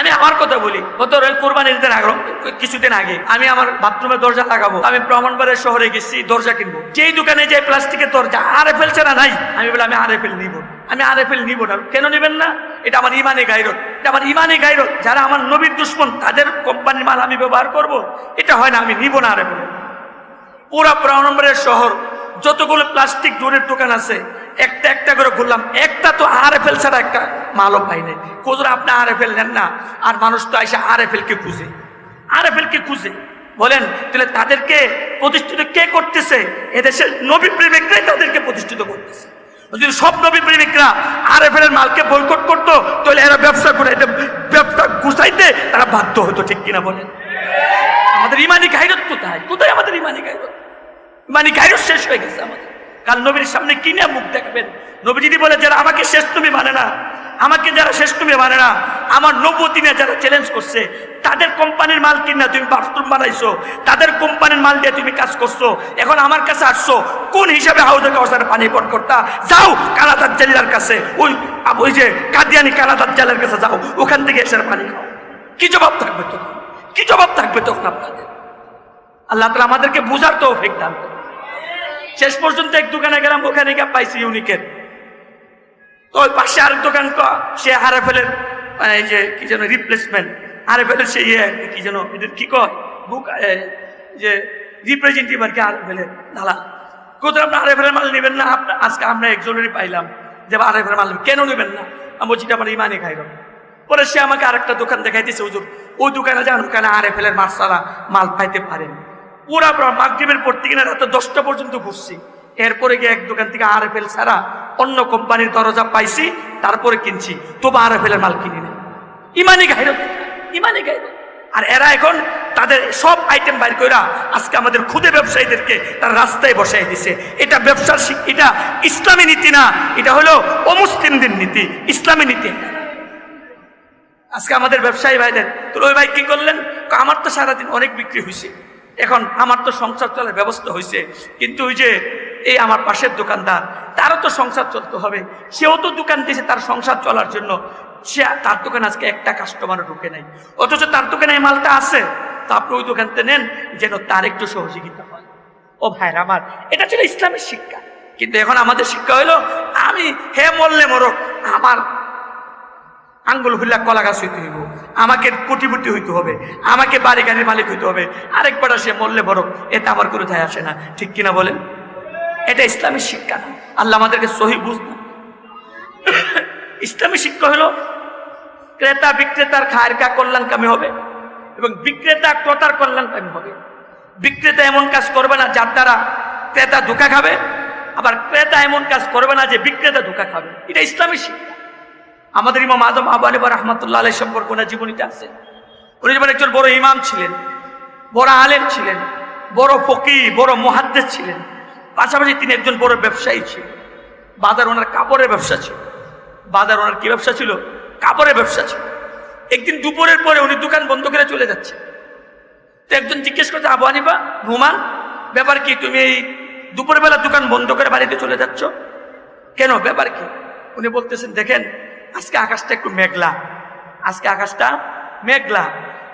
আমি আমার কথা বলি। গত কোরবানির দিন আগে, কিছুদিন আগে আমি আমার বাথরুমের দরজা লাগাবো। আমি ব্রাহ্মণবাড়ির শহরে গেছি, দরজা কিনবো। যেই দোকানে যে প্লাস্টিকের দরজা, আর এফেল ছাড়া নাই? আমি বলে আমি আর এফেল নিব আমি আর এফেল নিব না। কেন নেবেন না? এটা আমার ইমানে গাইরত এটা আমার ইমানে গাইরত যারা আমার নবীর দুশ্মন, তাদের কোম্পানির মাল আমি ব্যবহার করব। এটা হয় না, আমি নিব না আর পুরা ব্রাহ্মণবাড়ির শহর, যতগুলো প্লাস্টিক দূরের দোকান আছে একটা একটা করে ঘুরলাম। একটা তো আর এফেল ছাড়া একটা মালও পাই নাই। খুচরা আপনি আর এফেল নেন না। আর মানুষ তো এসে আর এফেল কে খুঁজে। আর এফেল কে খুঁজে। বলেন, তাহলে তাদেরকে প্রতিষ্ঠিত কে করতেছে? এদেশের নবী প্রেমিকরাই তাদেরকে প্রতিষ্ঠিত করতেছে। যদি সব নবী প্রেমিকরা আর এফেল এর মালকে বয়কট করতো, তাহলে এরা ব্যবসা করে এটা ব্যবসা গুছাইতে তারা বাধ্য হতো, ঠিক কিনা বলেন? আমাদের ইমানি গাইরত কোথায়? কোথায় আমাদের ইমানি গাইরত? ইমানি গাইরত শেষ হয়ে গেছে আমাদের। কাল নবীর সামনে কি মুখ দেখবেন? নবী যদি বলে, যারা আমাকে শেষ তুমি মানে না, আমাকে যারা শেষ তুমি মানে না, আমার নবতী নিয়ে যারা চ্যালেঞ্জ করছে, তাদের কোম্পানির মাল কিনা তুমি বাথরুম বানাইছো, তাদের কোম্পানির মাল দিয়ে তুমি কাজ করছ, এখন আমার কাছে আসছো, কোন হিসাবে হাউজে কাউসার পানি পট করতা যাও কালাদার জেলার কাছে, ওই ওই যে কাদিয়ানি কালাদার জেলার কাছে যাও, ওখান থেকে এসে পানি খাও। কি জবাব থাকবে তখন? কি জবাব থাকবে তখন আপনাদের? আল্লাহ তালা আমাদেরকে বুঝার তো দান করুন। শেষ পর্যন্ত এক দোকানে গেলাম, ওখানে গিয়ে পাইছি ইউনিকের তো ওই পাশে আরেক দোকান সে হারে ফেলের মানে যে কি যেন রিপ্লেসমেন্ট হারে ফেলের সে ইয়ে কি যেন এদের কি কয়? বুক যে রিপ্রেজেন্টেটিভ আর কি হারে ফেলের দালাল। কোথাও আপনি আরে ফেলের মাল নেবেন না আজকে আমরা একজনেরই পাইলাম যে আরে ফেলের মাল। কেন নেবেন না? আমি বলছি আমার ইমানে খাইলাম পরে সে আমাকে আরেকটা দোকান দেখাইতেছে, হুজুর, ওই দোকানে যান, ওখানে আরে ফেলের মার্সালা মাল পাইতে পারেন। পুরা মাগরীবের পর থেকে না রাতে দশটা পর্যন্ত ঘুরছি। এরপরে গিয়ে এক দোকান থেকে আর এফেল ছাড়া অন্য কোম্পানির দরজা পাইছি, তারপরে কিনছি। তবু আর এফেলের মাল কিনি না ইমানি গাইরত ইমানি গাইরত। আর এরা এখন তাদের সব আইটেম বাইর কইরা আজকে আমাদের খুদে ব্যবসায়ীদেরকে তার রাস্তায় বসাই দিছে। এটা ব্যবসার এটা ইসলামী নীতি না, এটা হলো অমুসলিমদের নীতি, ইসলামী নীতি। আজকে আমাদের ব্যবসায়ী ভাইদের তো ওই ভাই কি করলেন? আমার তো সারাদিন অনেক বিক্রি হয়েছে এখন আমার তো সংসার চলার ব্যবস্থা হয়েছে। কিন্তু ওই যে এই আমার পাশের দোকানদার, তারও তো সংসার চলতে হবে। সেও তো দোকান দিয়েছে তার সংসার চলার জন্য। সে তার দোকানে আজকে একটা কাস্টমারও ঢুকে নাই। অথচ তার দোকানে এই মালটা আছে। তো আপনি ওই দোকানতে নেন, যেন তার একটু সহযোগিতা হয়। ও ভাইরা আমার, এটা ছিল ইসলামের শিক্ষা। কিন্তু এখন আমাদের শিক্ষা হলো আমি হে মরলে মরক, আমার আঙ্গুল হুল্লা কলা গাছ হইতে হইব। আমাকে কোটিপতি হইতে হবে, আমাকে বাড়ি গাড়ির মালিক হইতে হবে। আরেকবার সে মরলে বড়, এতে আমার কোনো যায় আসে না। ঠিক কিনা বলেন? এটা ইসলামী শিক্ষা না। আল্লাহ আমাদেরকে সহি বুঝ না ইসলামী শিক্ষা হলো, ক্রেতা বিক্রেতার খায়ের কা কল্যাণকামী হবে এবং বিক্রেতা ক্রেতার কল্যাণকামী হবে। বিক্রেতা এমন কাজ করবে না যার দ্বারা ক্রেতা ধোকা খাবে, আবার ক্রেতা এমন কাজ করবে না যে বিক্রেতা ধোকা খাবে। এটা ইসলামী শিক্ষা। আমাদের ইমাম আদম আবু আলী রহমতুল্লাহ আলাই সম্পর্কে ওনার জীবনীতে আছে। উনি যেমন একজন বড় ইমাম ছিলেন, বড় আলেম ছিলেন, বড় ফকি বড় মহাদ্দেশ ছিলেন, পাশাপাশি তিনি একজন বড় ব্যবসায়ী ছিলেন। বাজার ওনার কাপড়ের ব্যবসা ছিল। বাজার ওনার কি ব্যবসা ছিল? কাপড়ের ব্যবসা ছিল। একদিন দুপুরের পরে উনি দোকান বন্ধ করে চলে যাচ্ছে। তো একজন জিজ্ঞেস করছে, আবু হানিফা ঘুমান ব্যাপার কি? তুমি এই দুপুরের বেলা দোকান বন্ধ করে বাড়িতে চলে যাচ্ছ? কেন? ব্যাপার কি? উনি বলতেছেন, দেখেন আজকে আকাশটা একটু মেঘলা। আজকে আকাশটা মেঘলা।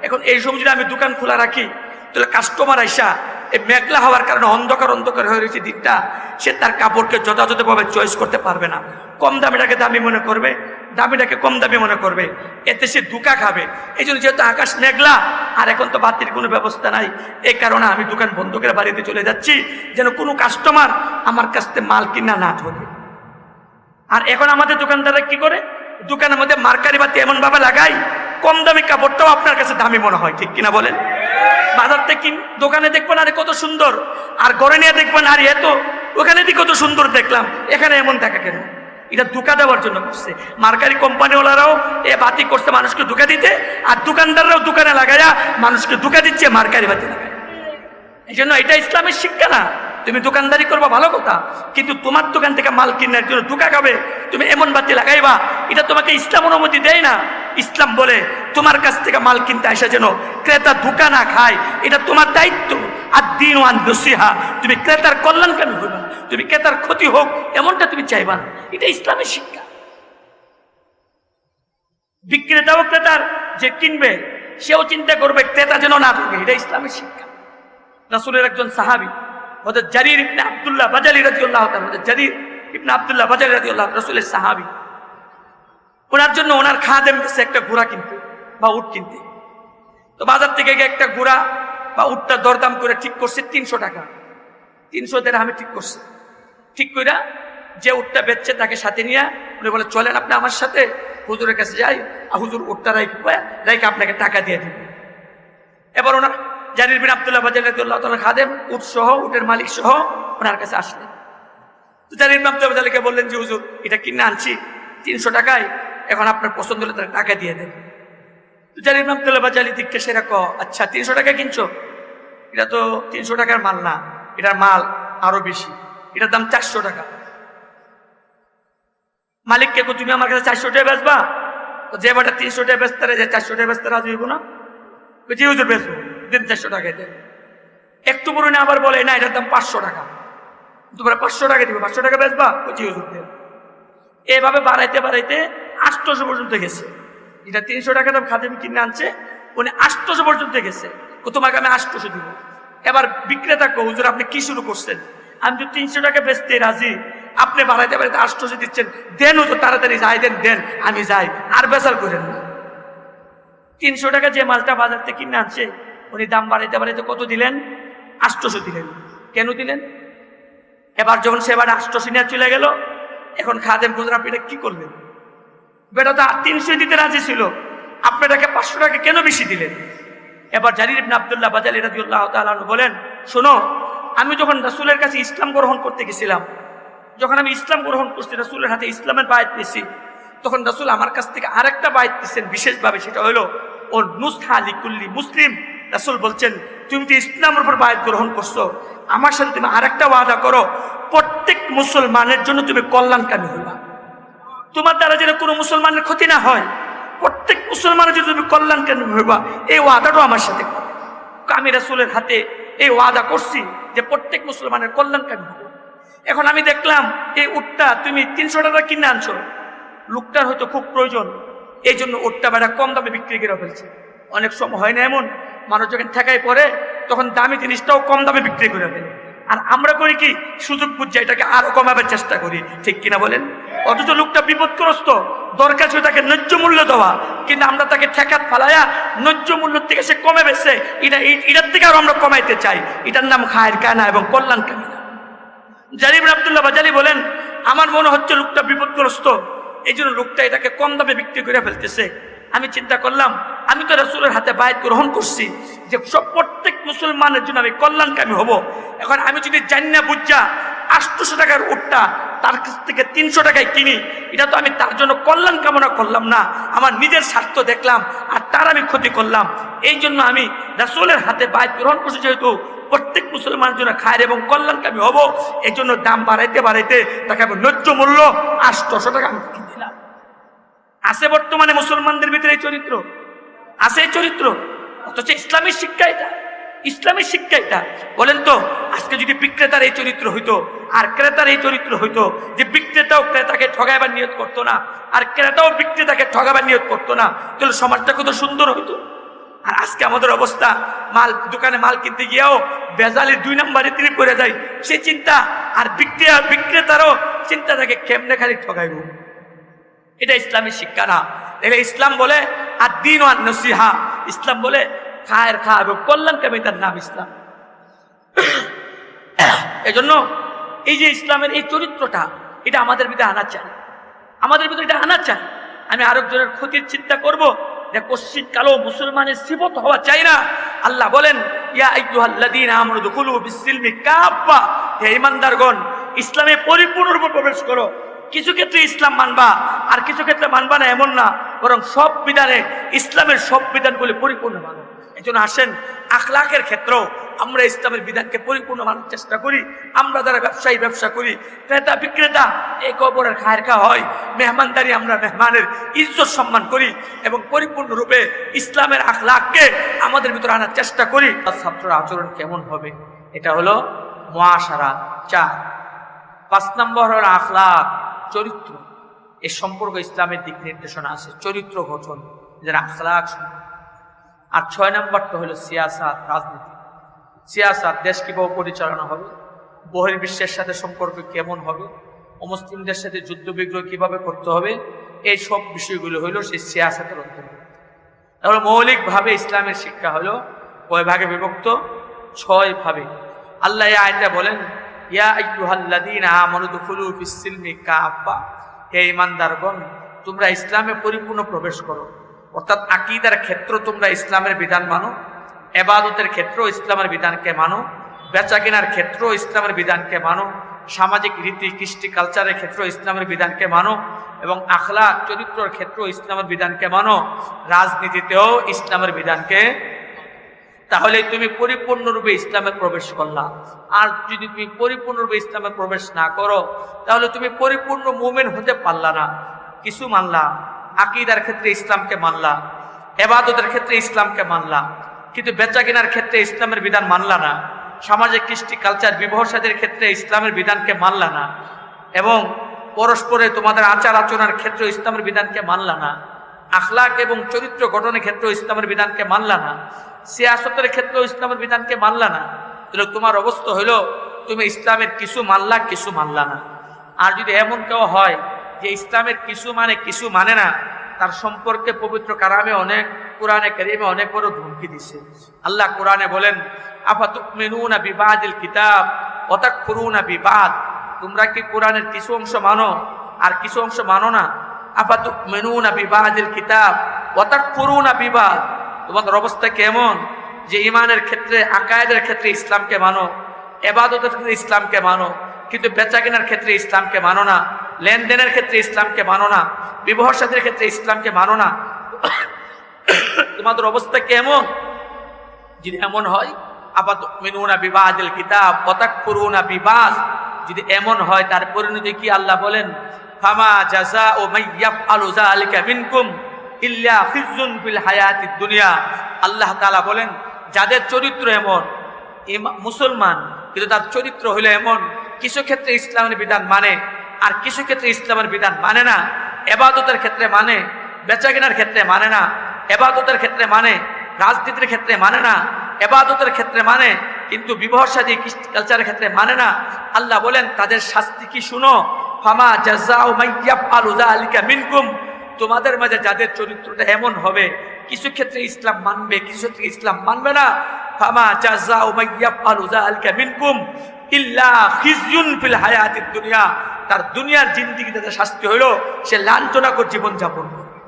এখন এই সময় যদি আমি দোকান খোলা রাখি, তাহলে কাস্টমার আইসা এই মেঘলা হওয়ার কারণে অন্ধকার অন্ধকার হয়ে রয়েছে দিনটা। সে তার কাপড়কে যথাযথভাবে চয়েস করতে পারবে না। কম দামিটাকে দামি মনে করবে, দামিটাকে কম দামি মনে করবে। এতে সে দুকা খাবে। এই জন্য যেহেতু আকাশ মেঘলা, আর এখন তো বাতির কোনো ব্যবস্থা নাই এই কারণে আমি দোকান বন্ধ করে বাড়িতে চলে যাচ্ছি, যেন কোনো কাস্টমার আমার কাছ থেকে মাল কিনা না ধরে। আর এখন আমাদের দোকানদাররা কি করে? দোকানের মধ্যে মার্কারি বাতি এমন ভাবে লাগাই, কম দামি কাপড়টাও আপনার কাছে দামি মনে হয়, ঠিক কিনা বলেন? বাজার থেকে দোকানে দেখবেন আরে কত সুন্দর, আর ঘরে নিয়ে দেখবেন আরে এত, ওখানে দিয়ে কত সুন্দর দেখলাম, এখানে এমন দেখা কেন? এটা ধোকা দেওয়ার জন্য করছে। মার্কারি কোম্পানিওয়ালারাও এ বাতি করছে মানুষকে ধোকা দিতে, আর দোকানদাররাও দোকানে লাগাইয়া মানুষকে ধোকা দিচ্ছে মার্কারি বাতি লাগায়। এই জন্য এটা ইসলামের শিক্ষা না। তুমি দোকানদারি করবা, ভালো কথা। কিন্তু তোমার দোকান থেকে মাল কিনার জন্য ধোকা খাবে, তুমি এমন বাতি লাগাইবা, এটা তোমাকে ইসলাম অনুমতি দেয় না। ইসলাম বলে, তোমার কাছ থেকে মাল কিনতে আসা যেন ক্রেতা ধোকা না খায়, এটা তোমার দায়িত্ব। আর দিন ওয়ান নসিহা, তুমি ক্রেতার কল্যাণকামী হইবা তুমি ক্রেতার ক্ষতি হোক, এমনটা তুমি চাইবা না। এটা ইসলামের শিক্ষা। বিক্রেতা ও ক্রেতার, যে কিনবে, সেও চিন্তা করবে, ক্রেতা যেন না থাকে, এটা ইসলামের শিক্ষা। রাসুলের একজন সাহাবী ওদের জারির ইবনে আব্দুল্লাহ বাজালি রাদিয়াল্লাহু তাআলা ওদের জারির ইবনে আব্দুল্লাহ বাজালি রাদিয়াল্লাহু রাসূলের সাহাবী। ওনার জন্য ওনার খাদেম গেছে একটা ঘোড়া কিনতে বা উট কিনতে। তো বাজার থেকে গিয়ে একটা ঘোড়া বা উটটা দরদাম করে ঠিক করছে তিনশো টাকা। তিনশো দেড় আমি ঠিক করছে। ঠিক কইরা যে উটটা বেচছে তাকে সাথে নিয়ে উনি বলে, চলেন আপনি আমার সাথে, হুজুরের কাছে যাই, আর হুজুর উটটা রাইক রাইকে আপনাকে টাকা দিয়ে দিবে। এবার ওনার জারির বিন আব্দুল্লাহ বাজাল্লাহ তালা খাদেম, উট সহ, উটের মালিক সহ ওনার কাছে আসলেন। তো জারির বিন আব্দুল্লাহ বাজালিকে বললেন যে হুজুর, এটা কিনে আনছি, তিনশো টাকায়, এখন আপনার পছন্দ হলে তার টাকা দিয়ে দেন। তো জারির বিন আব্দুল্লাহ বাজালি দিককে সেরা ক আচ্ছা তিনশো টাকা কিনছো? এটা তো তিনশো টাকার মাল না, এটার মাল আরও বেশি, এটার দাম চারশো টাকা। মালিককে তুমি আমার কাছে চারশো টাকা বেচবা? তো যে বাটা তিনশো টাকা বেচতে যে চারশো টাকা বেচতে রাজি হইব না। জি হুজুর, বেচবো। দিন চারশো টাকা দেন। একটু পুরনো আবার বলে, না, এটার দাম পাঁচশো টাকা। তোমরা পাঁচশো টাকা দিবে, পাঁচশো টাকা বেচবা? জি হুজুর, দেন। এভাবে বাড়াইতে বাড়াইতে আটশোশো পর্যন্ত গেছে। এটা তিনশো টাকা দাম খাদিম কিনে আনছে, উনি আটশোশো পর্যন্ত গেছে। তোমাকে আমি আটশোশো দিব। এবার বিক্রেতা কো, হুজুর, আপনি কি শুরু করছেন? আমি তো তিনশো টাকা বেচতে রাজি। আপনি বাড়াইতে বাড়াইতে আটশোশো দিচ্ছেন, দেন হুজুর, তাড়াতাড়ি যাই, দেন দেন, আমি যাই, আর বেচার করেন না। তিনশো টাকা যে মালটা বাজার থেকে কিনে আনছে উনি দাম বাড়াইতে বাড়াইতে কত দিলেন? আটশোশো দিলেন। কেন দিলেন? এবার যখন সে এবার আটশোশো নিয়ে চলে গেল, এখন খাদেম খুচরা আপনি এটা কি করলেন? বেটা তো তিনশো দিতে রাজি ছিল। আপনি এটাকে পাঁচশো টাকা কেন বেশি দিলেন? এবার জারির ইবনে আব্দুল্লাহ বাজালি রাদিউল্লাহ তাআলা আনহু বলেন, শোনো, আমি যখন রাসূলের কাছে ইসলাম গ্রহণ করতে গেছিলাম, যখন আমি ইসলাম গ্রহণ করছি, রাসূলের হাতে ইসলামের বায়াত পেয়েছি তখন রাসূল আমার কাছ থেকে আরেকটা বায়াত দিচ্ছেন বিশেষভাবে, সেটা হলো ও নুসহা লিকুল্লি মুসলিম। রাসূল বলছেন, তুমি তো ইসলামের উপর বায়াত গ্রহণ করছ, আমার সাথে তুমি আরেকটা ওয়াদা করো, প্রত্যেক মুসলমানের জন্য তুমি কল্যাণকামী হইবা। তোমার দ্বারা যেন কোনো মুসলমানের ক্ষতি না হয়, প্রত্যেক মুসলমানের যদি তুমি কল্যাণ কেন হইবা। এই ওয়াদাটাও আমার সাথে। আমি রাসুলের হাতে এই ওয়াদা করছি যে প্রত্যেক মুসলমানের কল্যাণ কেন হবে এখন আমি দেখলাম, এই উটটা তুমি তিনশো টাকা কিনে আনছো। লোকটার হয়তো খুব প্রয়োজন, এই জন্য উটটা বেড়া কম দামে বিক্রি করে ফেলছে। অনেক সময় হয় না এমন মানুষ যখন ঠেকায় পড়ে, তখন দামি জিনিসটাও কম দামে বিক্রি করে ফেলে আর আমরা করি কি, সুযোগ বুঝছে এটাকে আরও কমাবার চেষ্টা করি। ঠিক কিনা বলেন? অথচ লোকটা বিপদগ্রস্ত। দরকার ছিল তাকে ন্যায্য মূল্য দেওয়া। কিন্তু আমরা তাকে ঠেকাত ফালাইয়া ন্যায্য মূল্য থেকে সে কমে বেছে। এটা এটার থেকে আরও আমরা কমাইতে চাই। এটার নাম খায়ের কানা এবং কল্যাণ কামিনা জারিব আব্দুল্লাহ বাজালি বলেন, আমার মনে হচ্ছে লোকটা বিপদগ্রস্ত। এই জন্য লোকটা এটাকে কম দামে বিক্রি করে ফেলতেছে। আমি চিন্তা করলাম আমি তো রাসূলের হাতে বায়াত গ্রহণ করছি যে সব প্রত্যেক মুসলমানের জন্য আমি কল্যাণকামী হব। এখন আমি যদি জানি না বুঝা আটশোশো টাকার উটটা তার কাছ থেকে তিনশো টাকায় কিনি, এটা তো আমি তার জন্য কল্যাণ কামনা করলাম না। আমার নিজের স্বার্থ দেখলাম আর তার আমি ক্ষতি করলাম। এই জন্য আমি রাসূলের হাতে বায়াত গ্রহণ করছি যেহেতু প্রত্যেক মুসলমানের জন্য খায়ের এবং কল্যাণকামী হব। এই জন্য দাম বাড়াইতে বাড়াইতে তাকে আমি ন্যায্য মূল্য আটশোশো টাকা আমি দিলাম। আছে বর্তমানে মুসলমানদের ভিতরে এই চরিত্র? আছে চরিত্র, অথচ ইসলামের শিক্ষা এটা ইসলামের শিক্ষা এটা। বলেন তো, আজকে যদি বিক্রেতার এই চরিত্র হইতো, আর ক্রেতার এই চরিত্র হইতো, যে বিক্রেতাও ক্রেতাকে ঠগাইবার নিয়ত করতো না, আর ক্রেতাও বিক্রেতাকে ঠগাবার নিয়ত করতো না, তাহলে সমাজটা কত সুন্দর হইতো। আর আজকে আমাদের অবস্থা, মাল, দোকানে মাল কিনতে গিয়েও বেজালি দুই নম্বরে তিনি পড়ে যায়, সে চিন্তা, আর বিক্রেতা, বিক্রেতারও চিন্তা থাকে কেমনে খালি ঠগাইব? এটা ইসলামের শিক্ষা না। এটা ইসলাম বলে আর দিন আর নসিহা। ইসলাম বলে খায়ের খা এবং কল্যাণ কামী তার নাম ইসলাম। এজন্য এই যে ইসলামের এই চরিত্রটা, এটা আমাদের ভিতরে আনা চাই। আমাদের ভিতরে এটা আনা চাই। আমি আরেকজনের ক্ষতির চিন্তা করব যে কশ্চিন কালো মুসলমানের সিবত হওয়া চাই না। আল্লাহ বলেন, ইয়া ঈমানদারগণ, ইসলামে পরিপূর্ণরূপে প্রবেশ করো। কিছু ক্ষেত্রে ইসলাম মানবা, আর কিছু ক্ষেত্রে মানবা না এমন না, বরং সব বিধানে ইসলামের সব বিধানগুলি পরিপূর্ণ মানো। এই জন্য আসেন আখলাকের ক্ষেত্রেও আমরা ইসলামের বিধানকে পরিপূর্ণ মানার চেষ্টা করি, আমরা যারা ব্যবসায়ী ব্যবসা করি, ক্রেতা বিক্রেতা, এই কবরের খায়ের খা হয়, মেহমানদারি আমরা মেহমানের ইজ্জত সম্মান করি এবং পরিপূর্ণরূপে ইসলামের আখলাককে আমাদের ভিতরে আনার চেষ্টা করি। তার আচরণ কেমন হবে? এটা হলো মহাসারা চার। পাঁচ নম্বর হলো আখলাক চরিত্র। এর সম্পর্ক ইসলামের দিক নির্দেশনা আছে। চরিত্র গঠন এদের আখলাক আর ছয় নম্বরটা হলো সিয়াসাত, রাজনীতি। সিয়াসাত দেশ কীভাবে পরিচালনা হবে। বহির্বিশ্বের সাথে সম্পর্ক কেমন হবে? অমুসলিমদের সাথে যুদ্ধ বিগ্রহ কীভাবে করতে হবে? এই সব বিষয়গুলো হলো সেই সিয়াসাতের অন্তর্গত তাহলে মৌলিকভাবে ইসলামের শিক্ষা হলো, কয় ভাগে বিভক্ত? ছয় ভাবে আল্লাহ আয়তা বলেন তোমরা ইসলামে পরিপূর্ণ প্রবেশ করো। অর্থাৎ আকীদার ক্ষেত্র তোমরা ইসলামের বিধান মানো, এবাদতের ক্ষেত্র ইসলামের বিধানকে মানো বেচা কেনার ক্ষেত্র ইসলামের বিধানকে মানো, সামাজিক রীতি, কৃষ্টি, কালচারের ক্ষেত্র ইসলামের বিধানকে মানো এবং আখলা চরিত্রের ক্ষেত্র ইসলামের বিধানকে মানো। রাজনীতিতেও ইসলামের বিধানকে তাহলে তুমি পরিপূর্ণরূপে ইসলামে প্রবেশ করলা। আর যদি তুমি পরিপূর্ণরূপে ইসলামে প্রবেশ না করো, তাহলে তুমি পরিপূর্ণ মুমেন হতে পারলা না। কিছু মানলা, আকিদার ক্ষেত্রে ইসলামকে মানলা, এবাদতের ক্ষেত্রে ইসলামকে মানলা, কিন্তু বেচা কেনার ক্ষেত্রে ইসলামের বিধান মানলা না। সামাজিক কৃষ্টি কালচার বিবাহ সাদের ক্ষেত্রে ইসলামের বিধানকে মানলা না। এবং পরস্পরে তোমাদের আচার আচরণের ক্ষেত্রে ইসলামের বিধানকে মানলা না। আখলাক এবং চরিত্র গঠনের ক্ষেত্রে ইসলামের বিধানকে মানলা না। সিয়াসতের ক্ষেত্রেও ইসলামের বিধানকে মানলা না। তাহলে তোমার অবস্থা হইল তুমি ইসলামের কিছু মানলা কিছু মানলা না। আর যদি এমন কেউ হয় যে ইসলামের কিছু মানে কিছু মানে না, তার সম্পর্কে পবিত্র কারামে অনেক, কোরআনে কারিমে অনেক বড় ধমকি দিছে। আল্লাহ কোরআনে বলেন আফাতুমিনুনা বিবাদিল কিতাব অতাকফুরুনা বিবাদ। তোমরা কি কোরআনের কিছু অংশ মানো? আর কিছু অংশ মানো না? আফাতুমিনুনা বিবাদিল কিতাব অতাকফুরুনা বিবাদ তোমাদের অবস্থা কেমন? যে ইমানের ক্ষেত্রে, আকায়েদের ক্ষেত্রে ইসলামকে মানো, এবাদতের ক্ষেত্রে ইসলামকে মানো, কিন্তু বেচা কেনার ক্ষেত্রে ইসলামকে মানো না, লেনদেনের ক্ষেত্রে ইসলামকে মানো না বিবাহ ক্ষেত্রে ইসলামকে মানো না। তোমাদের অবস্থা কেমন? যদি এমন হয় আপাত মিনুনা বিবাদিল কিতাব পতাক পুরুনা বিবাস যদি এমন হয়, তার পরিণতি কি আল্লাহ বলেন? ফামা জাজা ও মিনকুম ইল্লা আল্লাহ তাআলা বলেন, যাদের চরিত্র এমন মুসলমান, কিন্তু তার চরিত্র হইল এমন, কিছু ক্ষেত্রে ইসলামের বিধান মানে আর কিছু ক্ষেত্রে ইসলামের বিধান মানে না। এবাদতের ক্ষেত্রে মানে বেচা কেনার ক্ষেত্রে মানে না। এবাদতের ক্ষেত্রে মানে রাজনীতির ক্ষেত্রে মানে না। এবাদতের ক্ষেত্রে মানে কিন্তু বিবাহ সাদী কালচারের ক্ষেত্রে মানে না। আল্লাহ বলেন, তাদের শাস্তি কি শুনো? ফামা জাজাউ মাইয়াফ আলু জালিকা মিনকুম। তোমাদের মাঝে যাদের চরিত্রটা এমন হবে, কিছু ক্ষেত্রে ইসলাম মানবে, কিছু ক্ষেত্রে ইসলাম মানবে না। ফামা জাজাউ মাইয়াফ আলু জালিকা মিনকুম ইল্লা খিজয়ুন ফিল হায়াতিদ দুনিয়া। তার দুনিয়ার জিন্দিগিতে তার শাস্তি হইল, সে লাঞ্ছনাকর জীবন যাপন করবে।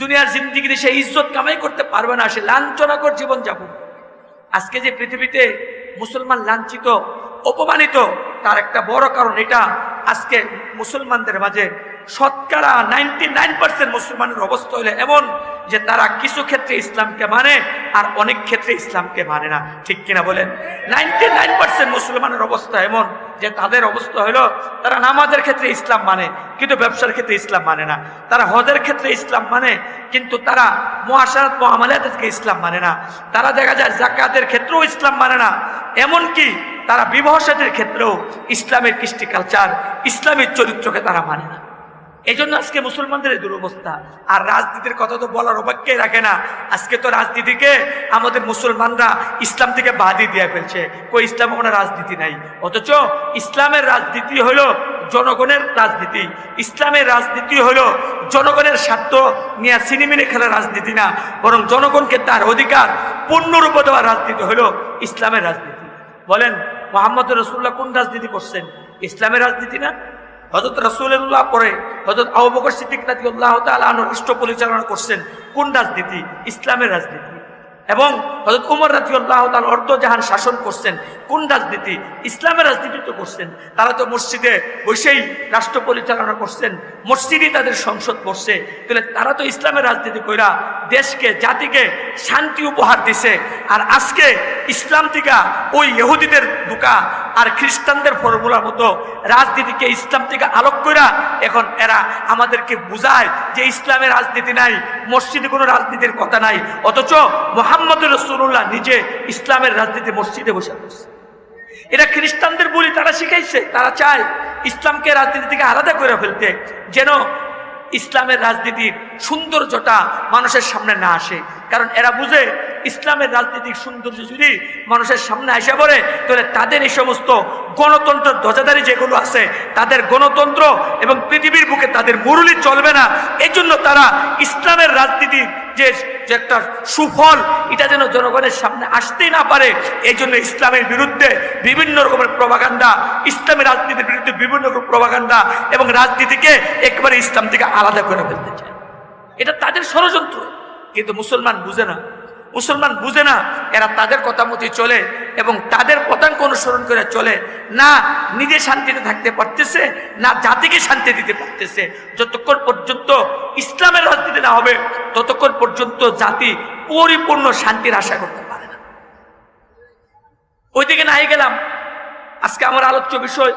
দুনিয়ার জিন্দিগিতে সে ইজ্জত কামাই করতে পারবে না, সে লাঞ্ছনাকর জীবন যাপন আজকে যে পৃথিবীতে মুসলমান লাঞ্ছিত, অপমানিত, তার একটা বড় কারণ এটা আজকে মুসলমানদের মাঝে শতকরা নাইনটি নাইন পার্সেন্ট মুসলমানের অবস্থা হলে এমন যে তারা কিছু ক্ষেত্রে ইসলামকে মানে আর অনেক ক্ষেত্রে ইসলামকে মানে না। ঠিক কিনা বলেন? নাইনটি নাইন পার্সেন্ট মুসলমানের অবস্থা এমন যে তাদের অবস্থা হলো তারা নামাজের ক্ষেত্রে ইসলাম মানে কিন্তু ব্যবসার ক্ষেত্রে ইসলাম মানে না। তারা হজের ক্ষেত্রে ইসলাম মানে কিন্তু তারা মহাসারাত মহামালাতের ইসলাম মানে না। তারা দেখা যায় জাকাতের ক্ষেত্রেও ইসলাম মানে না। এমনকি তারা বিবাহ সাথীর ক্ষেত্রেও ইসলামের কৃষ্টি কালচার ইসলামের চরিত্রকে তারা মানে না। এই জন্য আজকে মুসলমানদের এই দুরবস্থা। আর রাজনীতির কথা তো বলার অপেক্ষাই রাখে না। আজকে তো রাজনীতিকে আমাদের মুসলমানরা ইসলাম থেকে বাদই দিয়ে ফেলছে। কই ইসলাম কোনো রাজনীতি নাই। অথচ ইসলামের রাজনীতি হলো জনগণের রাজনীতি। ইসলামের রাজনীতি হলো জনগণের স্বার্থ নিয়ে সিনেমিনে খেলার রাজনীতি না। বরং জনগণকে তার অধিকার পূর্ণরূপে দেওয়ার রাজনীতি হলো ইসলামের রাজনীতি। বলেন মোহাম্মদ রসুল্লাহ কোন রাজনীতি করছেন? ইসলামের রাজনীতি না? হজরত রসুল্লাহ পরে হজরত আবু বকর সিদ্দিক রাজি আল্লাহ রাষ্ট্র পরিচালনা করছেন। কোন রাজনীতি? ইসলামের রাজনীতি। এবং হজরত উমর রাদিয়াল্লাহু তাআলা অর্ধজাহান শাসন করছেন। কোন রাজনীতি? ইসলামের রাজনীতি তো করছেন। তারা তো মসজিদে বসেই রাষ্ট্র পরিচালনা করছেন, মসজিদই তাদের সংসদ করছে। তাহলে তারা তো ইসলামের রাজনীতি কইরা দেশকে, জাতিকে শান্তি উপহার দিছে। আর আজকে ইসলাম থেকে ওই ইহুদিদের দুকা আর খ্রিস্টানদের ফর্মুলার মতো রাজনীতিকে ইসলাম থেকে আলোক কইরা এখন এরা আমাদেরকে বুঝায় যে ইসলামের রাজনীতি নাই, মসজিদে কোনো রাজনীতির কথা নাই। অথচ মোহাম্মদ রসুল্লাহ নিজে ইসলামের রাজনীতি মসজিদে বসে করছে এটা খ্রিস্টানদের বলি তারা শিখাইছে, তারা চায় ইসলামকে রাজনীতি থেকে আলাদা করে ফেলতে যেন ইসলামের রাজনীতির সৌন্দর্যটা মানুষের সামনে না আসে। কারণ এরা বুঝে ইসলামের রাজনীতিক সৌন্দর্য যদি মানুষের সামনে আসে পড়ে, তাহলে তাদের এই সমস্ত গণতন্ত্র ধ্বজাধারী যেগুলো আছে, তাদের গণতন্ত্র এবং পৃথিবীর বুকে তাদের মুরুলি চলবে না। এজন্য তারা ইসলামের রাজনীতির যে যে একটা সুফল এটা যেন জনগণের সামনে আসতেই না পারে এই জন্য ইসলামের বিরুদ্ধে বিভিন্ন রকমের প্রভাকাণ্ডা ইসলামের রাজনীতির বিরুদ্ধে বিভিন্ন রকম প্রভাকাণ্ডা এবং রাজনীতিকে একবারে ইসলাম থেকে আলাদা করে ফেলতে চায়। এটা তাদের ষড়যন্ত্র, কিন্তু মুসলমান বুঝে না। মুসলমান বুঝে না, এরা তাদের কথা মতোই চলে এবং তাদের পতাঙ্ক অনুসরণ করে চলে। না, নিজে শান্তিতে থাকতে পারতেছে, না জাতিকে শান্তি দিতে পারতেছে। যতক্ষণ পর্যন্ত ইসলামের রাজনীতি না হবে, ততক্ষণ পর্যন্ত জাতি পরিপূর্ণ শান্তির আশা করতে পারে না। ওইদিকে নাই গেলাম। আজকে আমার আলোচ্য বিষয়,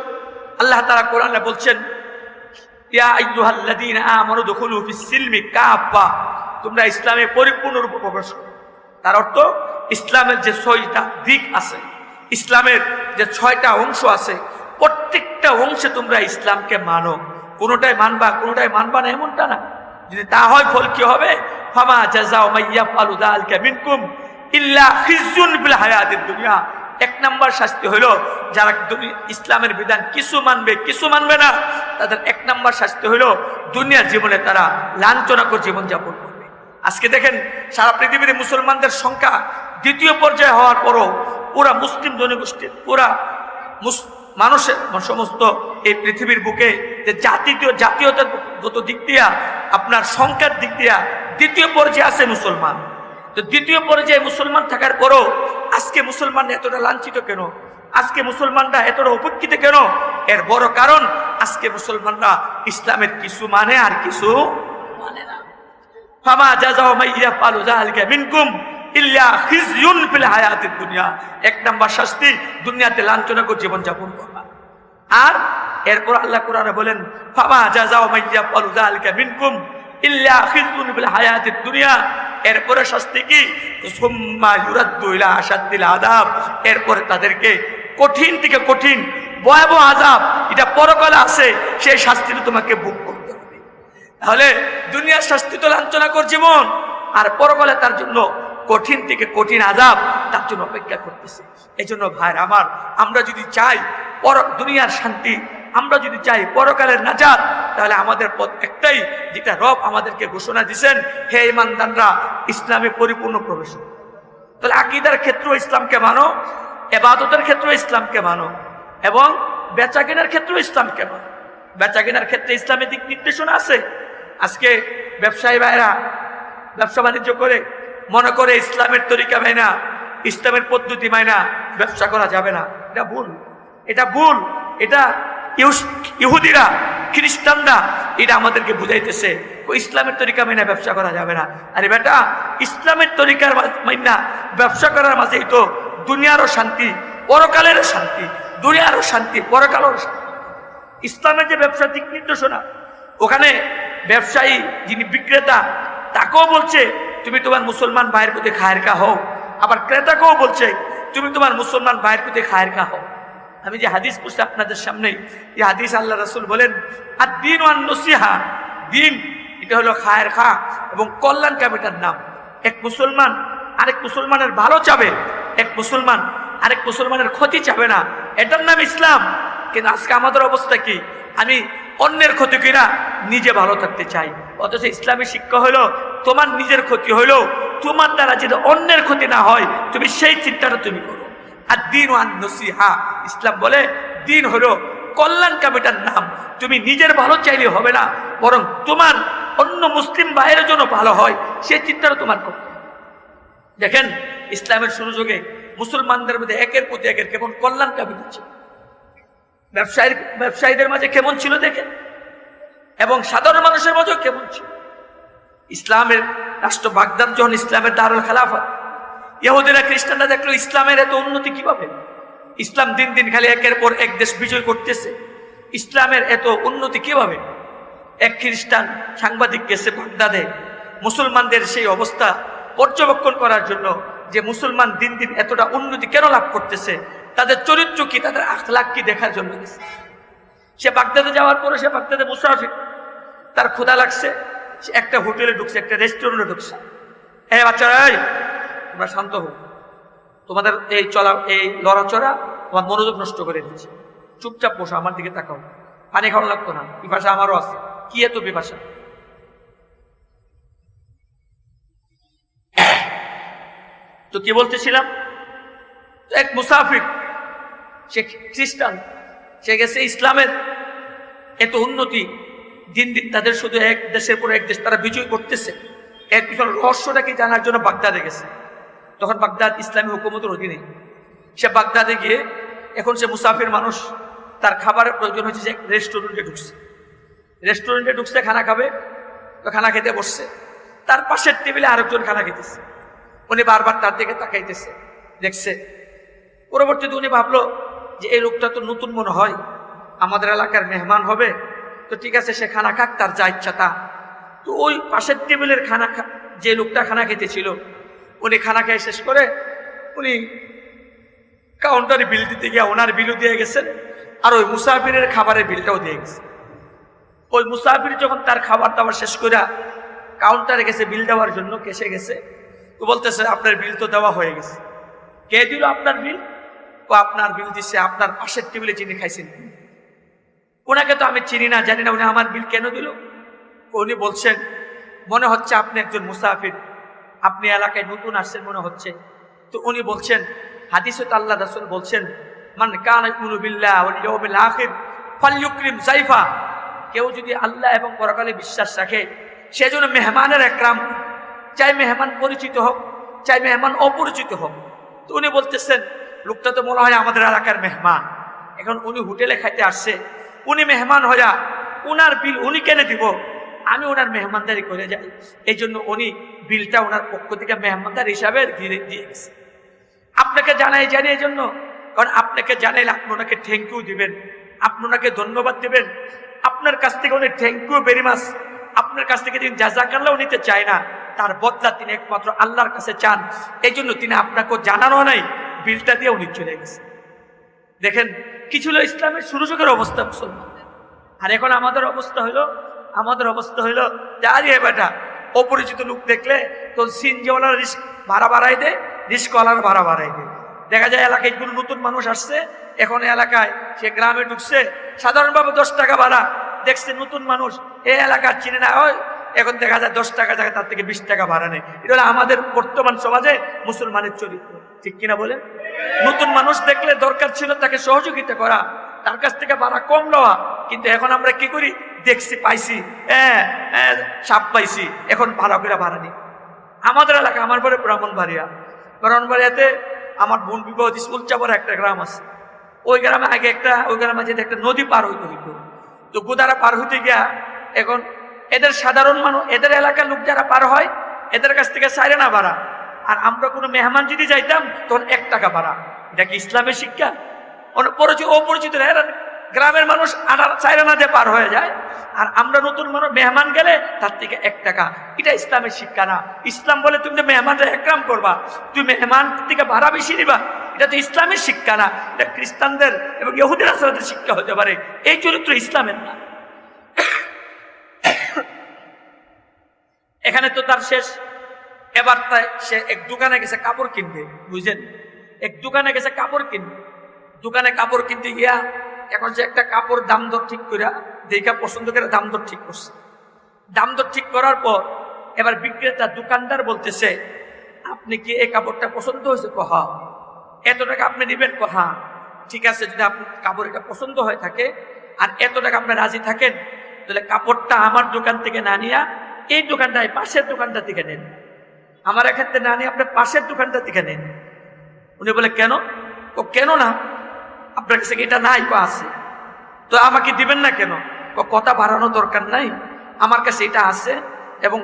আল্লাহ তারা কোরআনে বলছেন কাফা তোমরা ইসলামে পরিপূর্ণ রূপে প্রবেশ করো। তার অর্থ ইসলামের যে ছয়টা দিক আছে, ইসলামের যে ছয়টা অংশ আছে, প্রত্যেকটা অংশে তোমরা ইসলামকে মানো। কোনোটাই মানবা কোনোটাই মানবা না, এমনটা না। যদি তা হয় ফল কি হবে? ফামা জাযাউ মাইয়া ফালু যালিকা মিনকুম ইল্লা খিজুন বিল দুনিয়া। এক নাম্বার শাস্তি হলো যারা ইসলামের বিধান কিছু মানবে কিছু মানবে না, তাদের এক নাম্বার শাস্তি হলো দুনিয়ার জীবনে তারা লাঞ্ছনাকর জীবনযাপন করবে আজকে দেখেন সারা পৃথিবীর মুসলমানদের সংখ্যা দ্বিতীয় পর্যায়ে হওয়ার পরও পুরা মুসলিম জনগোষ্ঠীর, পুরা মানুষের সমস্ত এই পৃথিবীর বুকে যে জাতীয় জাতীয়তাগত দিক দিয়া, আপনার সংখ্যার দিক দিয়া দ্বিতীয় পর্যায়ে আছে মুসলমান। তো দ্বিতীয় পর্যায়ে মুসলমান থাকার পরও আজকে মুসলমান এতটা লাঞ্ছিত কেন? আজকে মুসলমানরা এতটা উপেক্ষিত কেন? এর বড় কারণ আজকে মুসলমানরা ইসলামের কিছু মানে আর কিছু ফামা মাইয়া মিনকুম ইল্লা দুনিয়া। এক শাস্তি, দুনিয়াতে জীবন যাপন করবা। আর এরপর বলেন, ফামা মাইয়া মিনকুম দুনিয়া। এরপরে শাস্তি কি? সুম্মা আযাব। এরপরে তাদেরকে কঠিন থেকে কঠিন, ভয়াবহ আযাব, এটা পরকালে আছে, সেই শাস্তিটা তোমাকে ভোগ তাহলে দুনিয়ার শাস্তি তো লাঞ্ছনাকর জীবন, আর পরকালে তার জন্য কঠিন থেকে কঠিন আজাব তার জন্য অপেক্ষা করতেছে। এই জন্য ভাই আমার, আমরা যদি চাই পর, দুনিয়ার শান্তি, আমরা যদি চাই পরকালের নাজাত, তাহলে আমাদের পথ একটাই, যেটা রব আমাদেরকে ঘোষণা দিছেন, হে ইমানদানরা ইসলামে পরিপূর্ণ প্রবেশ। তাহলে আকিদার ক্ষেত্র ইসলামকে মানো, এবাদতের ক্ষেত্র ইসলামকে মানো, এবং বেচা কেনার ক্ষেত্র ইসলামকে মানো। বেচা কেনার ক্ষেত্রে ইসলামের দিক নির্দেশনা আছে। আজকে ব্যবসায়ী ভাইরা ব্যবসা বাণিজ্য করে, মনে করে ইসলামের তরিকা মাইনা, ইসলামের পদ্ধতি মাইনা ব্যবসা করা যাবে না। এটা ভুল। এটা ভুল। এটা ইহুদিরা, খ্রিস্টানরা এটা আমাদেরকে বুঝাইতেছে। ইসলামের তরিকা মাইনা ব্যবসা করা যাবে না। আরে বেটা, ইসলামের তরিকার মাইনা ব্যবসা করার মাঝেই তো দুনিয়ারও শান্তি পরকালেরও শান্তি, দুনিয়ারও শান্তি পরকালেরও শান্তি। ইসলামের যে ব্যবসা দিক নির্দেশনা, ওখানে ব্যবসায়ী যিনি বিক্রেতা, তাকেও বলছে, তুমি তোমার মুসলমান ভাইয়ের প্রতি খায়ের কা হও। আবার ক্রেতাকেও বলছে, তুমি তোমার মুসলমান ভাইয়ের প্রতি খায়ের কা হও। আমি যে হাদিস পড়ছি আপনাদের সামনে, এই হাদিস আল্লাহ রসুল বলেন আর দিন ওয়ান নসিহা। দিন, এটা হলো খায়ের খা এবং কল্যাণ কামিটার নাম। এক মুসলমান আরেক মুসলমানের ভালো চাবে, এক মুসলমান আরেক মুসলমানের ক্ষতি চাবে না। এটার নাম ইসলাম। কিন্তু আজকে আমাদের অবস্থা কি? আমি অন্যের ক্ষতি কিনা নিজে ভালো থাকতে চাই। অথচ ইসলামী শিক্ষা হলো, তোমার নিজের ক্ষতি হইল তোমার দ্বারা যদি অন্যের ক্ষতি না হয়, তুমি সেই চিন্তাটা তুমি করো। আর দিন ওয়ান নসিহা, ইসলাম বলে, দিন হলো কল্যাণ কামিটার নাম। তুমি নিজের ভালো চাইলে হবে না, বরং তোমার অন্য মুসলিম ভাইয়ের জন্য ভালো হয় সেই চিন্তাটা তোমার হবে। দেখেন, ইসলামের সুযোগে মুসলমানদের মধ্যে একের প্রতি একের কেমন কল্যাণ কামি দিচ্ছে ব্যবসায়ীর, ব্যবসায়ীদের মাঝে কেমন ছিল দেখেন এবং সাধারণ মানুষের মাঝেও কেমন ছিল? ইসলামের রাষ্ট্র বাগদাদ যখন ইসলামের দারুল খেলাফত, ইহুদিরা, খ্রিস্টানরা দেখল ইসলামের এত উন্নতি কীভাবে? ইসলাম দিন দিন খালি একের পর এক দেশ বিজয় করতেছে। ইসলামের এত উন্নতি কীভাবে? এক খ্রিস্টান সাংবাদিক গেছে বাগদাদে, মুসলমানদের সেই অবস্থা পর্যবেক্ষণ করার জন্য যে মুসলমান দিন দিন এতটা উন্নতি কেন লাভ করতেছে? তাদের চরিত্র কি, তাদের আখলাখ কি দেখার জন্য গেছে? সে বাগদাদে যাওয়ার পরে সে বাগদাদে মুসাফির। তার ক্ষুধা লাগছে, সে একটা হোটেলে ঢুকছে, একটা রেস্টুরেন্টে ঢুকছে। হ্যাঁ বাচ্চারা তোমরা শান্ত হোক তোমাদের এই চলা, এই লড়াচড়া তোমার মনোযোগ নষ্ট করে দিচ্ছে। চুপচাপ বসো, আমার দিকে তাকাও। পানি খাওয়া লাগতো না, পিপাসা আমারও আছে। কি এত পিপাসা? তো কি বলতেছিলাম? এক মুসাফির সে খ্রিস্টান, সে গেছে ইসলামের। এত উন্নতি, দিন দিন তাদের শুধু এক দেশের পর এক দেশ তারা বিজয় করতেছে। এর পিছনে রহস্যটা কি জানার জন্য বাগদাদে গেছে। তখন বাগদাদ ইসলামী হুকুমতের অধীনে। সে বাগদাদে গিয়ে এখন সে মুসাফির মানুষ, তার খাবারের প্রয়োজন হয়েছে যে রেস্টুরেন্টে ঢুকছে। রেস্টুরেন্টে ঢুকছে, খানা খাবে, তো খানা খেতে বসছে। তার পাশের টেবিলে আরেকজন খানা খেতেছে। উনি বারবার তার দিকে তাকাইতেছে, দেখছে। পরবর্তীতে উনি ভাবলো যে এই লোকটা তো নতুন মনে হয়, আমাদের এলাকার মেহমান হবে, তো ঠিক আছে, সে খানা খাক, তার যা ইচ্ছা তা। তো ওই পাশের টেবিলের খানা যে লোকটা খানা খেতেছিল, উনি খানা খেয়ে শেষ করে উনি কাউন্টারে বিল দিতে গিয়ে ওনার বিলও দিয়ে গেছেন, আর ওই মুসাফিরের খাবারের বিলটাও দিয়ে গেছে। ওই মুসাফির যখন তার খাবার দাবার শেষ করে কাউন্টারে গেছে বিল দেওয়ার জন্য, কেসে গেছে তো বলতেছে, আপনার বিল তো দেওয়া হয়ে গেছে। কে দিল আপনার বিল ও আপনার বিল দিচ্ছে আপনার পাশের টেবিলে চিনি খাইছেন। ওনাকে তো আমি চিনি না, জানি না উনি আমার বিল কেন দিল। উনি বলছেন, মনে হচ্ছে আপনি একজন মুসাফির, আপনি এলাকায় নতুন আসছেন মনে হচ্ছে। তো উনি বলছেন, হাদিসে তো আল্লাহ রাসূল বলছেন, মান কানা ইউমিনু বিল্লাহ ওয়াল ইয়াউমিল আখির জাইফা কেউ যদি আল্লাহ এবং পরকালে বিশ্বাস রাখে সেজন্য মেহমানের একরাম, চাই মেহমান পরিচিত হোক, চাই মেহমান অপরিচিত হোক। তো উনি বলতেছেন লোকটা তো মনে হয় আমাদের এলাকার মেহমান। এখন উনি হোটেলে খাইতে আসছে। উনি মেহমান হইয়া উনার বিল উনি কেনে দিব? আমি ওনার মেহমানদারি করে যাই। এই জন্য উনি বিলটা ওনার পক্ষ থেকে মেহমানদার হিসাবে দিয়ে দিয়ে গেছে। আপনাকে জানাই জানি এই জন্য। কারণ আপনাকে জানাইলে আপনি ওনাকে থ্যাংক ইউ দিবেন। আপনি ওনাকে ধন্যবাদ দিবেন। আপনার কাছ থেকে উনি থ্যাংক ইউ ভেরি মাস আপনার কাছ থেকে যিনি যা যা জাজাকাল্লাও উনিতে চায় না তার বদলা তিনি একমাত্র আল্লাহর কাছে চান। এই জন্য তিনি আপনাকে জানানো নাই, বিলটা দিয়ে উনি চলে গেছে। দেখেন কি ছিল ইসলামের সুযোগের অবস্থা মুসলমানদের আর এখন আমাদের অবস্থা হলো, আমাদের অবস্থা হইল যে আরে বেটা, অপরিচিত লোক দেখলে তো সিনজিওয়ালার রিস্ক ভাড়া বাড়াই দে রিস্কওয়ালার ভাড়া বাড়াই দে। দেখা যায় এলাকায় কোনো নতুন মানুষ আসছে, এখন এলাকায় সে গ্রামে ঢুকছে, সাধারণভাবে দশ টাকা ভাড়া। দেখছে নতুন মানুষ, এই এলাকার চিনে না হয় এখন দেখা যায় দশ টাকা জায়গায় তার থেকে বিশ টাকা ভাড়া নেই। এটা হলো আমাদের বর্তমান সমাজে মুসলমানের চরিত্র। ঠিক কিনা বলেন? নতুন মানুষ দেখলে দরকার ছিল তাকে সহযোগিতা করা তার কাছ থেকে ভাড়া কম নেওয়া। কিন্তু এখন আমরা কি করি? দেখছি পাইছি হ্যাঁ হ্যাঁ, সাপ পাইছি এখন ভাড়া করে ভাড়া নিই। আমাদের এলাকা আমার পরে ব্রাহ্মণবাড়িয়া। ব্রাহ্মণবাড়িয়াতে আমার বোন বিবাহ দিচ্ছে উচ্চাপর একটা গ্রাম আছে। ওই গ্রামে আগে একটা ওই গ্রামে যেতে একটা নদী পার হইতে হইতো। তো গোদারা পার হইতে গিয়া এখন এদের সাধারণ মানুষ, এদের এলাকার লোক যারা পার হয়, এদের কাছ থেকে সাইরে না ভাড়া। আর আমরা কোনো মেহমান যদি যাইতাম, তখন এক টাকা ভাড়া। এটা কি ইসলামের শিক্ষা? পরিচিত অপরিচিত গ্রামের মানুষ আনার চাইরানা দিয়ে পার হয়ে যায়। আর আমরা নতুন মানুষ, মেহমান গেলে তার থেকে এক টাকা। এটা ইসলামের শিক্ষা না। ইসলাম বলে তুমি যে মেহমানরা একরাম করবা, তুমি মেহমান থেকে ভাড়া বেশি নিবা, এটা তো ইসলামের শিক্ষা না। এটা খ্রিস্টানদের এবং ইহুদের আসলাদের শিক্ষা হতে পারে। এই চরিত্র ইসলামের না। এখানে তো তার শেষ। এবার তাই সে এক দোকানে গেছে কাপড় কিনবে বুঝলেন এক দোকানে গেছে কাপড় কিনবে দোকানে কাপড় কিনতে গিয়া এখন যে একটা কাপড় দাম দর ঠিক করে দেখা পছন্দ করে দাম দর ঠিক করছে। দাম দর ঠিক করার পর এবার বিক্রেতা দোকানদার বলতেছে, আপনি কি এই কাপড়টা পছন্দ হয়েছে? কহা, এত টাকা আপনি নেবেন? কহা, ঠিক আছে, যদি আপনি কাপড় এটা পছন্দ হয়ে থাকে আর এত টাকা আপনি রাজি থাকেন, তাহলে কাপড়টা আমার দোকান থেকে না নিয়া এই দোকানটায় পাশের দোকানটা থেকে নেন। আমার এক্ষেত্রে না নিয়ে আপনি পাশের দোকানটা থেকে নেন। উনি বলে, কেন? ও কেন না? আপনার কাছে এটা নাই? কো, আছে। তো আমাকে দিবেন না কেন? কথা বাড়ানো দরকার নাই। আমার কাছে এটা আছে এবং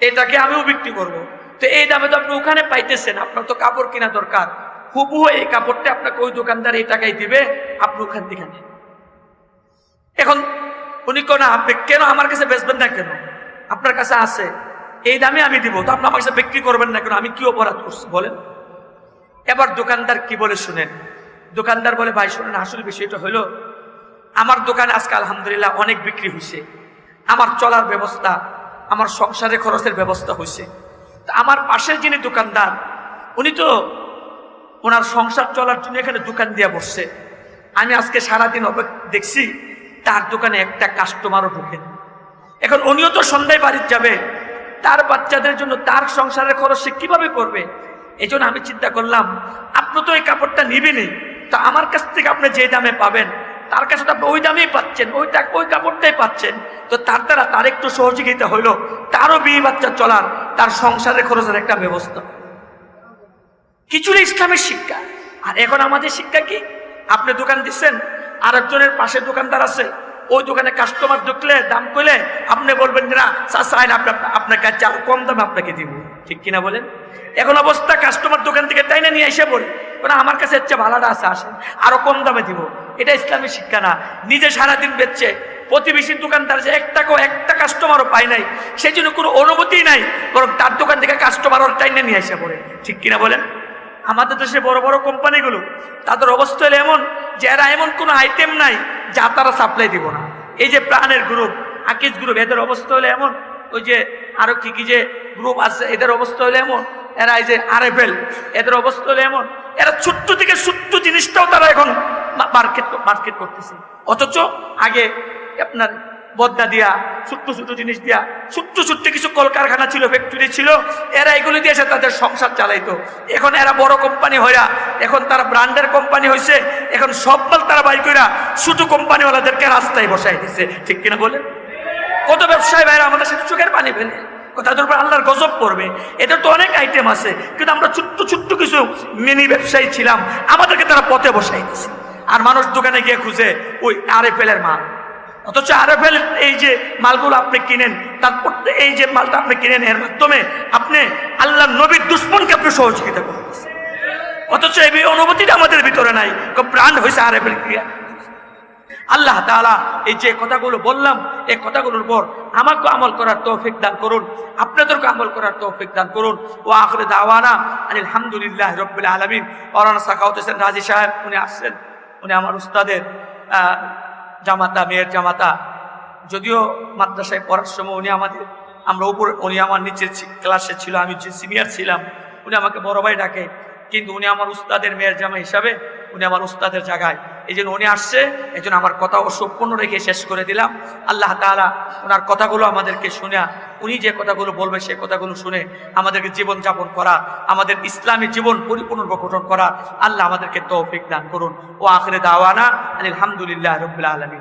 এটাকে আমিও বিক্রি করব। তো এই দামে তো আপনি ওখানে পাইতেছেন। আপনার তো কাপড় কিনা দরকার। হুবহু এই কাপড়টা আপনাকে ওই দোকানদার এই টাকায় দিবে। আপনি ওখান থেকে নেন। এখন উনি কেন আপনি কেন আমার কাছে বেচবেন না কেন? আপনার কাছে আছে। এই দামে আমি দিব। তো আপনি আমার কাছে বিক্রি করবেন না কেন? আমি কি অপরাধ করছি? বলেন। এবার দোকানদার কি বলে শুনেন? দোকানদার বলে, ভাই, শুনেন, আসল বিষয়টা হলো, আমার দোকানে আজকে আলহামদুলিল্লাহ অনেক বিক্রি হয়েছে আমার চলার ব্যবস্থা, আমার সংসারে খরচের ব্যবস্থা হয়েছে আমার পাশের যিনি দোকানদার, উনি তো ওনার সংসার চলার জন্য এখানে দোকান দিয়ে বসছে। আমি আজকে সারাদিন অপেক্ষা দেখছি, তার দোকানে একটা কাস্টমারও ঢুকে না। এখন উনিও তো সন্ধ্যায় বাড়িতে যাবে। তার বাচ্চাদের জন্য তার সংসারের খরচ সে কীভাবে করবে? এই আমি চিন্তা করলাম, আপনি তো এই কাপড়টা নিবেনই। তা আমার কাছ থেকে আপনি যে দামে পাবেন, তার কাছে তো ওই দামেই পাচ্ছেন, ওই ওই কাপড়টাই পাচ্ছেন। তো তার দ্বারা তার একটু সহযোগিতা হইল, তারও বিয়ে বাচ্চা চলার, তার সংসারের খরচের একটা ব্যবস্থা। কিছুটা ইসলামের শিক্ষা। আর এখন আমাদের শিক্ষা কি? আপনি দোকান দিচ্ছেন আর একজনের পাশে দোকানদার আছে ওই দোকানে কাস্টমার ঢুকলে, দাম কইলে, আপনি বলবেন যে, না সাইন আপনার আপনার কাছে আরও কম দামে আপনাকে দিব। ঠিক কিনা বলেন? এখন অবস্থা কাস্টমার দোকান থেকে তাই না নিয়ে এসে বলে ওরা আমার কাছে হচ্ছে ভাড়াটা আছে, আসেন, আরও কম দামে দিব। এটা ইসলামের শিক্ষা না, নিজে সারাদিন বেচছে। প্রতিবেশীর দোকানদার যে এক টাকাও, একটা কাস্টমারও পায় নাই সেই জন্য কোনো অনুমতি নাই, বরং তার দোকান থেকে কাস্টমার ওর টাইনে নিয়ে এসে পড়ে। ঠিক কিনা বলেন? আমাদের দেশে বড় বড় কোম্পানিগুলো, তাদের অবস্থা হলে এমন যে এরা এমন কোনো আইটেম নাই যা তারা সাপ্লাই দিব না। এই যে প্রাণের গ্রুপ আকিজ গ্রুপ এদের অবস্থা হলে এমন। ওই যে আরও কি কি যে গ্রুপ আছে, এদের অবস্থা হলে এমন। এরা এই যে আরএফএল এদের অবস্থা হলে এমন। এরা ছোট্ট থেকে ছোট্ট জিনিসটাও তারা এখন মার্কেট মার্কেট করতেছে। অথচ আগে আপনার বদনা দিয়া, ছোট্ট ছোট্ট জিনিস দিয়া, ছোট্ট ছোট্ট কিছু কলকারখানা ছিল ফ্যাক্টরি ছিল, এরা এগুলি দিয়ে এসে তাদের সংসার চালাইতো। এখন এরা বড় কোম্পানি হইয়া, এখন তারা ব্র্যান্ডের কোম্পানি হয়েছে এখন সব মাল তারা বাই কইরা ছোট কোম্পানিওয়ালাদেরকে রাস্তায় বসাই দিচ্ছে ঠিক কিনা বলে কত ব্যবসায়ী ভাইরা আমাদের সাথে চোখের পানি ফেলে। তাদের উপর আল্লাহর গজব পড়বে। এদের তো অনেক আইটেম আছে, কিন্তু আমরা ছোট্ট ছোট্ট কিছু মিনি ব্যবসায়ী ছিলাম, আমাদেরকে তারা পথে বসাই দিচ্ছে আর মানুষ দোকানে গিয়ে খুঁজে, ওই আর এর মাল। অথচ আরএফএল এই যে মালগুলো আপনি কিনেন, তারপর এই যে মালটা আপনি কিনেন, এর মাধ্যমে আপনি আল্লাহ নবীর দুশ্মনকে আপনি সহযোগিতা করতেছেন। অথচ এই অনুভূতিটা আমাদের ভিতরে নাই ব্রান্ড হয়েছে আরএফএল ক্রিয়া। আল্লাহ তাআলা এই যে কথাগুলো বললাম, এই কথাগুলোর পর আমাকে আমল করার তৌফিক দান করুন, আপনাদেরকে আমল করার তৌফিক দান করুন। ও আখরে দাওয়ানা আলহামদুলিল্লাহ রব্বুল আলমিন। ওরানা সাকাউত হোসেন রাজি সাহেব, উনি আসছেন, উনি আমার উস্তাদের জামাতা, মেয়ের জামাতা। যদিও মাদ্রাসায় পড়ার সময় উনি আমাদের, আমরা উপর, উনি আমার নিচের ক্লাসে ছিল, আমি যে সিনিয়র ছিলাম, উনি আমাকে বড় ভাই ডাকে। কিন্তু উনি আমার উস্তাদের মেয়ের জামা হিসাবে, উনি আমার উস্তাদের জায়গায় এই জন্য উনি আসছে, এই জন্য আমার কথা ও সম্পূর্ণ রেখে শেষ করে দিলাম। আল্লাহ তালা ওনার কথাগুলো আমাদেরকে শুনে, উনি যে কথাগুলো বলবে সে কথাগুলো শুনে আমাদেরকে জীবন যাপন করা, আমাদের ইসলামী জীবন পরিপূর্ণ গঠন করা, আল্লাহ আমাদেরকে তৌফিক দান করুন। ও আখরে দাওয়ানা আলহামদুলিল্লাহ রবিল্লা আলমী